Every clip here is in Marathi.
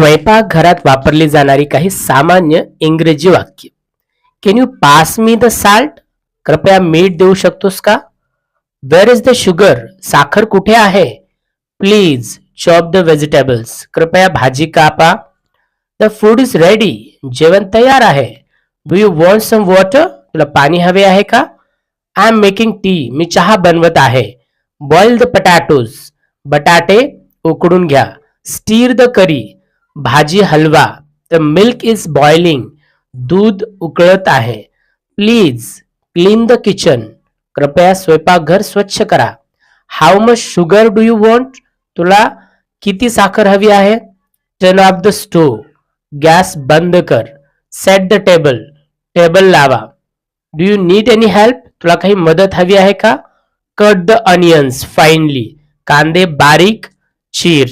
स्वयंपाकघरात वापरली जाणारी काही सामान्य इंग्रजी वाक्य. Can you pass me the salt कृपया मीठ देऊ शकतोस का? वेअर इज़ द शुगर साखर कुठे आहे? प्लीज़ चॉप द व्हेजिटेबल्स कृपया भाजी कापा. द फ़ूड इज़ रेडी जेवण तयार आहे. Do you want some water तुला पाणी हवे आहे का? आय एम मेकिंग टी मी चहा बनवत आहे. बॉईल द पटॅटोज बटाटे उकडून घ्या. स्टीर द करी भाजी हलवा. द मिल्क इज बॉइलिंग दूध उकळत आहे. प्लीज क्लीन द किचन कृपया स्वयंपाकघर स्वच्छ करा. How much sugar do you want तुला किती साखर हवी आहे? Turn off the stove gas बंद कर. सेट द टेबल टेबल लावा. Do you need any help तुला काही मदत हवी आहे का? कट द अनियन्स फाईनली कांदे बारीक. चीर.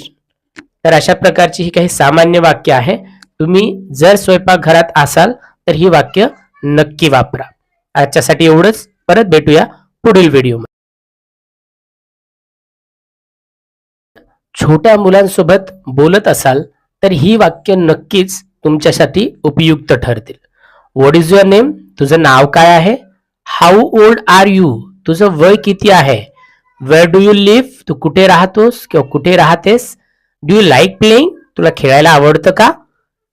तर अशा प्रकारची ही काही सामान्य वाक्य आहे. तुम्ही जर स्वयंपाकघरात असाल तर ही वाक्य नक्की वापरा. आजच्यासाठी एवढंच. परत भेटूया पुढील व्हिडिओ छोट्या मुलांसोबत बोलत असाल तर ही वाक्य नक्कीच तुमच्यासाठी उपयुक्त ठरतील. व्हॉट इज युअर नेम तुझं नाव काय आहे? हाऊ ओल्ड आर यू तुझं वय किती आहे? वेअर डू यू लिव्ह तू कुठे राहतोस किंवा कुठे राहतेस? डू यू लाईक प्लेइंग तुला खेळायला आवडतं का?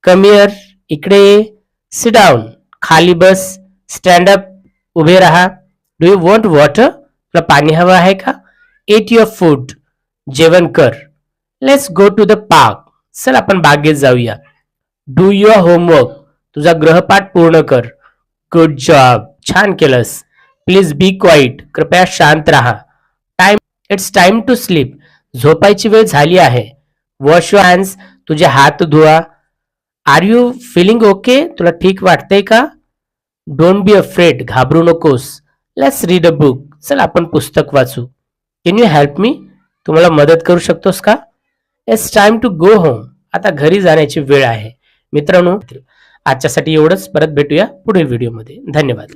कमियर इकडे सिट डाऊन खाली बस. स्टँड अप उभे राहा. डू यू वॉन्ट वॉटर तुला पाणी हवं आहे का? एट युअर फूड जेवण कर. Let's go to the park चल आपण बागेत जाऊया. डू युअर होमवर्क तुझा ग्रहपाठ पूर्ण कर. गुड जॉब छान केलंस. प्लीज बी क्वाईट कृपया शांत राहा. Time it's time to sleep झोपायची वेळ झाली आहे. वॉश युअर हँड्स तुझे हात धुवा. आर यू फिलिंग ओके तुला ठीक वाटतंय का? डोंट बी अफ्रेड घाबरू नकोस. लेट्स रीड अ बुक चल आपण पुस्तक वाचू. कॅन यू हेल्प मी तुम्हाला मदत करू शकतोस का? It's time to go home आता घरी जाण्याची वेळ आहे. मित्रांनो आजच्यासाठी एवढंच. परत भेटूया पुढील व्हिडिओमध्ये धन्यवाद.